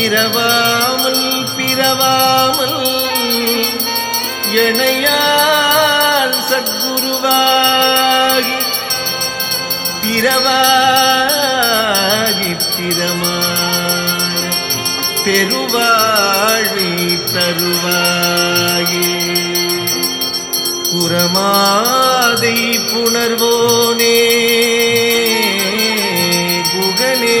இரவாமல் பிறவாமல் இணையால் சத்குருவாகி பிறவாகி பிறமாய் பெருவாழி தருவாயே. புறமாதை புணர்வோனே குகனே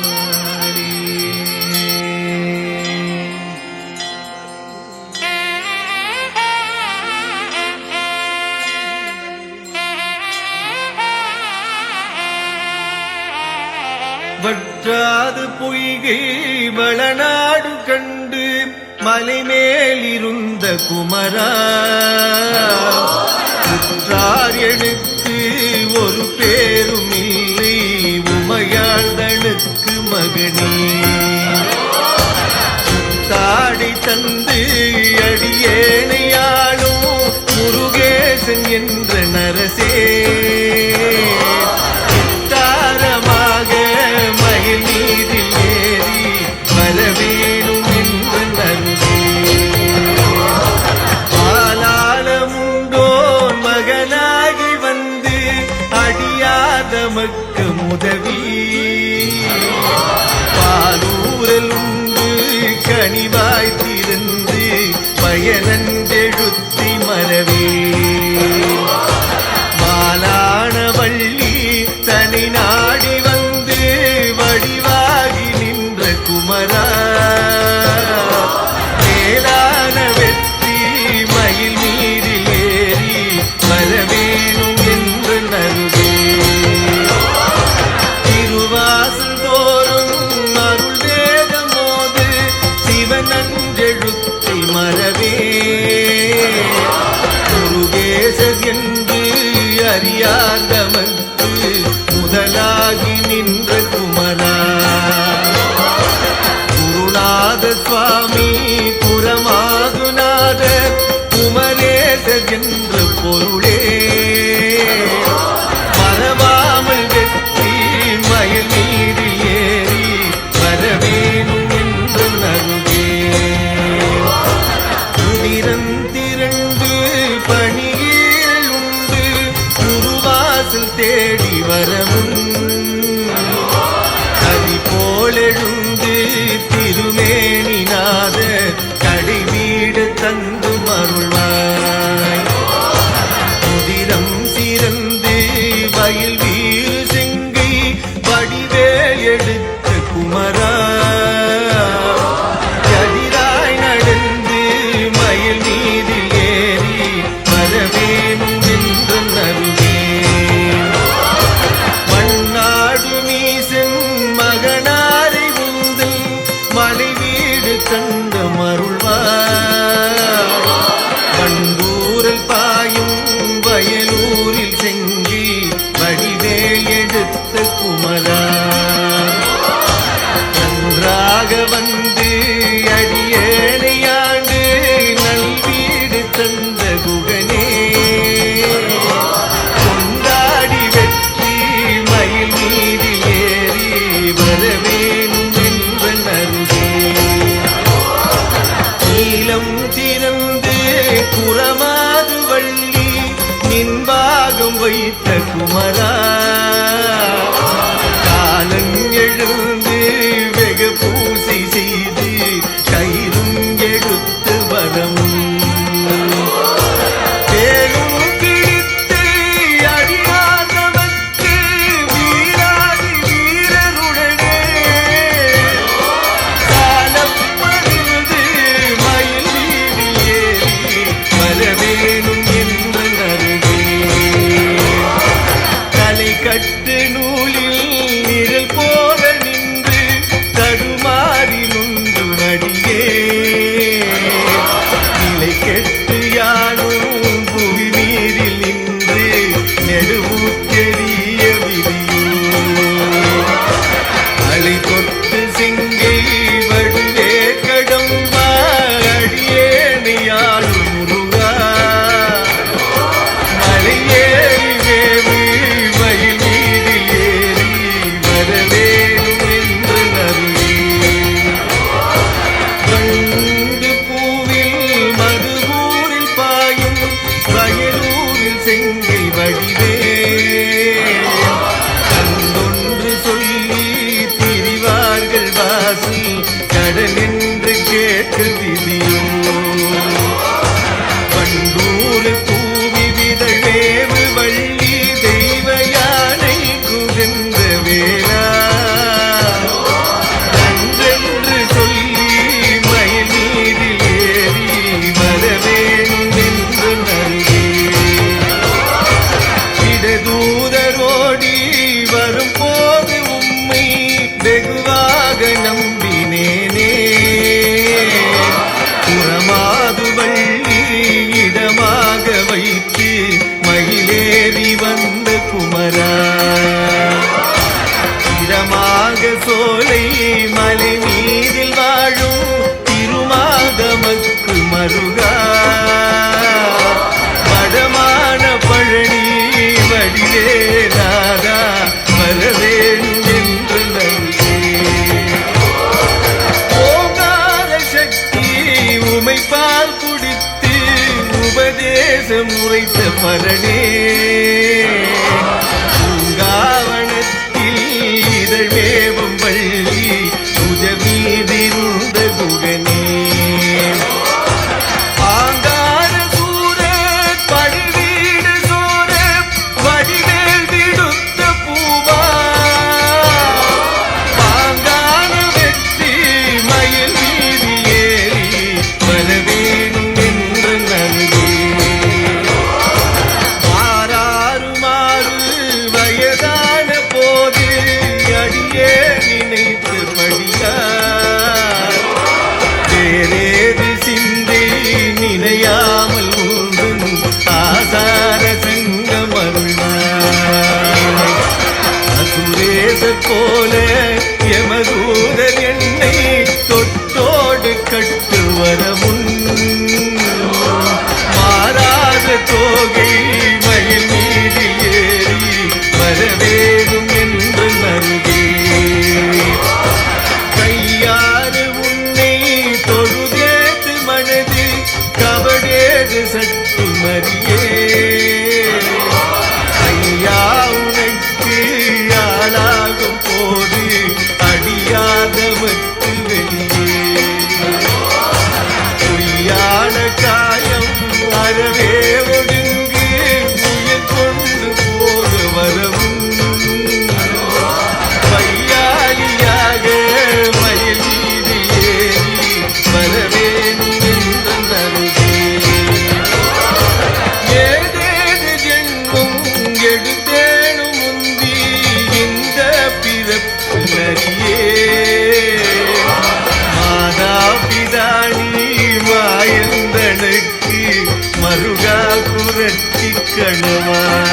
வளநாடு கண்டு மலைமேலிருந்த குமரா. குற்றார் எழுத்து ஒரு பேரும் இல்லை உமையாழ்தனுக்கு மகனே. தாடி தந்து அடியேனையாளும் முருகேசன் என்ற நரசி கணிம கண்டமருள்வார் வண்பூரல் பாயும் வயலூரில் செங்கி வடிவேல் எடுத்த குமரா. நன்றாக வந்த திறந்து குறமாது வள்ளி நின்பாகம் வைத்த குமரா. காலங்கெழும் கை கொத்து சிங்கை வடிவே கடம்பா அடியேனியாள் முருகா மலையேறி வேவு வயல் மீது ஏறி வரவேணும் என்று நருளி. பூவில் மதுபூரில் பாயும் வயலூரில் செங்கை வடிவே யாக சோலை மலை நீரில் வாழும் திருமாகமக்கு மருகா. வடமான பழனி வடிவே நாதா வரவேண்டென்று நன்றே. போகாத சக்தி உமைப்பால் குடித்து உபதேசம் உரைத்த பரணே ஈசற் போல எமதூதன் என் கணவா